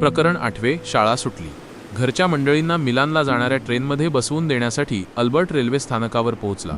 प्रकरण आठवे शाळा सुटली. घरच्या मंडळींना मिलानला जाणाऱ्या ट्रेनमध्ये बसवून देण्यासाठी अल्बर्ट रेल्वे स्थानकावर पोहोचला.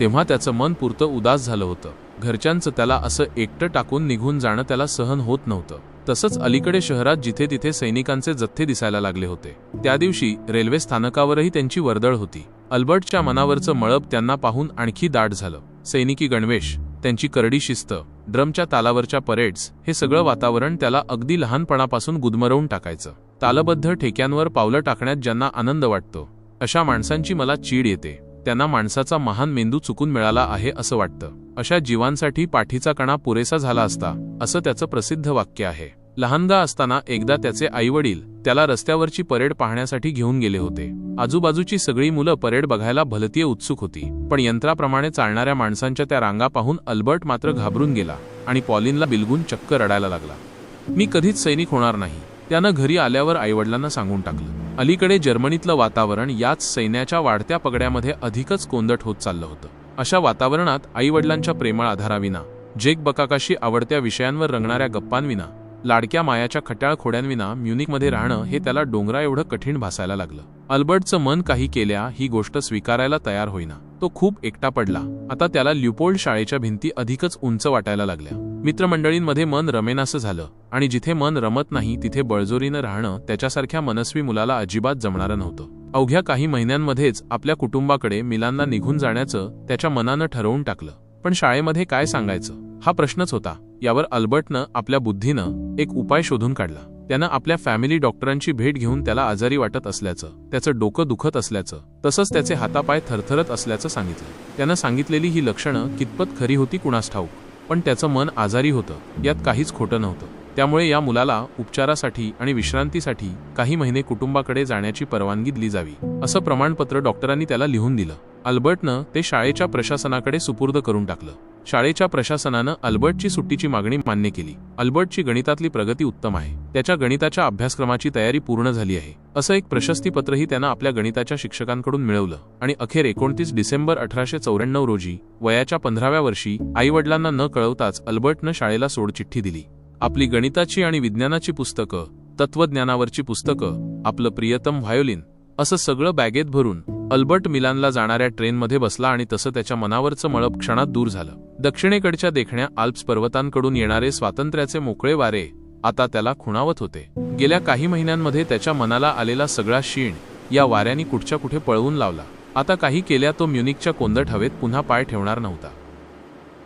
तेव्हा त्याचं मन पुरतं उदास झालं होतं. घरच्यांचं त्याला असं एकटं टाकून निघून जाणं त्याला सहन होत नव्हतं. तसंच अलीकडे शहरात जिथे तिथे सैनिकांचे जथ्थे दिसायला लागले होते. त्या दिवशी रेल्वे स्थानकावरही त्यांची वर्दळ होती. अल्बर्टच्या मनावरचं मळब त्यांना पाहून आणखी दाट झालं. सैनिकी गणवेश त्यांची करडी शिस्त ड्रमच्या तालावरच्या परेड्स हे सगळं वातावरण त्याला अगदी लहानपणापासून गुदमरवून टाकायचं. तालबद्ध ठेक्यांवर पावलं टाकण्यात ज्यांना आनंद वाटतो अशा माणसांची मला चीड येते. त्यांना माणसाचा महान मेंदू चुकून मिळाला आहे असं वाटतं. अशा जीवांसाठी पाठीचा कणा पुरेसा झाला असता असं त्याचं प्रसिद्ध वाक्य आहे. लहानदा असताना एकदा त्याचे आईवडील त्याला रस्त्यावरची परेड पाहण्यासाठी घेऊन गेले होते. आजूबाजूची सगळी मुलं परेड बघायला भलतीय उत्सुक होती पण यंत्राप्रमाणे चालणाऱ्या माणसांच्या त्या रांगा पाहून अल्बर्ट मात्र घाबरून गेला आणि पॉलिनला बिलगून चक्क रडायला लागला. मी कधीच सैनिक होणार नाही त्यानं घरी आल्यावर आईवडिलांना सांगून टाकलं. अलीकडे जर्मनीतलं वातावरण याच सैन्याच्या वाढत्या पगड्यामध्ये अधिकच कोंदट होत चाललं होतं. अशा वातावरणात आईवडिलांच्या प्रेमळ आधाराविना जेक बकाकाशी आवडत्या विषयांवर रंगणाऱ्या गप्पांविना लाडक्या मायाच्या खट्याळ खोड्यांविना म्युनिकमध्ये राहणं हे त्याला डोंगरा एवढं कठीण भासायला लागलं. अल्बर्टचं मन काही केल्या ही गोष्ट स्वीकारायला तयार होईना. तो खूप एकटा पडला. आता त्याला ल्युपोल्ड शाळेच्या भिंती अधिकच उंच वाटायला लागल्या. मित्रमंडळींमध्ये मन रमेनासं झालं आणि जिथे मन रमत नाही तिथे बळजोरीनं राहणं त्याच्यासारख्या मनस्वी मुलाला अजिबात जमणारं नव्हतं. अवघ्या काही महिन्यांमध्येच आपल्या कुटुंबाकडे मिलांना निघून जाण्याचं त्याच्या मनानं ठरवून टाकलं. पण शाळेमध्ये काय सांगायचं? हा प्रश्नच होता. यावर अल्बर्टनं आपल्या बुद्धीनं एक उपाय शोधून काढला. त्यानं आपल्या फॅमिली डॉक्टरांची भेट घेऊन त्याला आजारी वाटत असल्याचं त्याचं डोकं दुखत असल्याचं तसंच त्याचे हातापाय थरथरत असल्याचं सांगितलं. त्यानं सांगितलेली ही लक्षणं कितपत खरी होती कुणास ठाऊक पण त्याचं मन आजारी होतं यात काहीच खोटं नव्हतं. त्यामुळे या मुलाला उपचारासाठी आणि विश्रांतीसाठी काही महिने कुटुंबाकडे जाण्याची परवानगी दिली जावी असं प्रमाणपत्र डॉक्टरांनी त्याला लिहून दिलं. अल्बर्टनं ते शाळेच्या प्रशासनाकडे सुपूर्द करून टाकलं. शाळेच्या प्रशासनानं अल्बर्टची सुट्टीची मागणी मान्य केली. अल्बर्टची गणितातली प्रगती उत्तम आहे. त्याच्या गणिताच्या अभ्यासक्रमाची तयारी पूर्ण झाली आहे. असं एक प्रशस्तीपत्रही त्यानं आपल्या गणिताच्या शिक्षकांकडून मिळवलं. आणि अखेर एकोणतीस डिसेंबर अठराशे चौऱ्याण्णव रोजी वयाच्या पंधराव्या वर्षी आईवडिलांना न कळवताच अल्बर्टनं शाळेला सोडचिठ्ठी दिली. आपली गणिताची आणि विज्ञानाची पुस्तकं तत्वज्ञानावरची पुस्तकं आपलं प्रियतम व्हायोलिन असं सगळं बॅगेत भरून अल्बर्ट मिलानला जाणाऱ्या ट्रेनमध्ये बसला आणि तसं त्याच्या मनावरचं मळप क्षणात दूर झालं. दक्षिणेकडच्या देखण्या आल्प्स पर्वतांकडून येणारे स्वातंत्र्याचे मोकळे वारे आता त्याला खुणावत होते. गेल्या काही महिन्यांमध्ये त्याच्या मनाला आलेला सगळा शीण या वाऱ्यानी कुठच्या कुठे पळवून लावला. आता काही केल्या तो म्युनिकच्या कोंदट हवेत पुन्हा पाय ठेवणार नव्हता.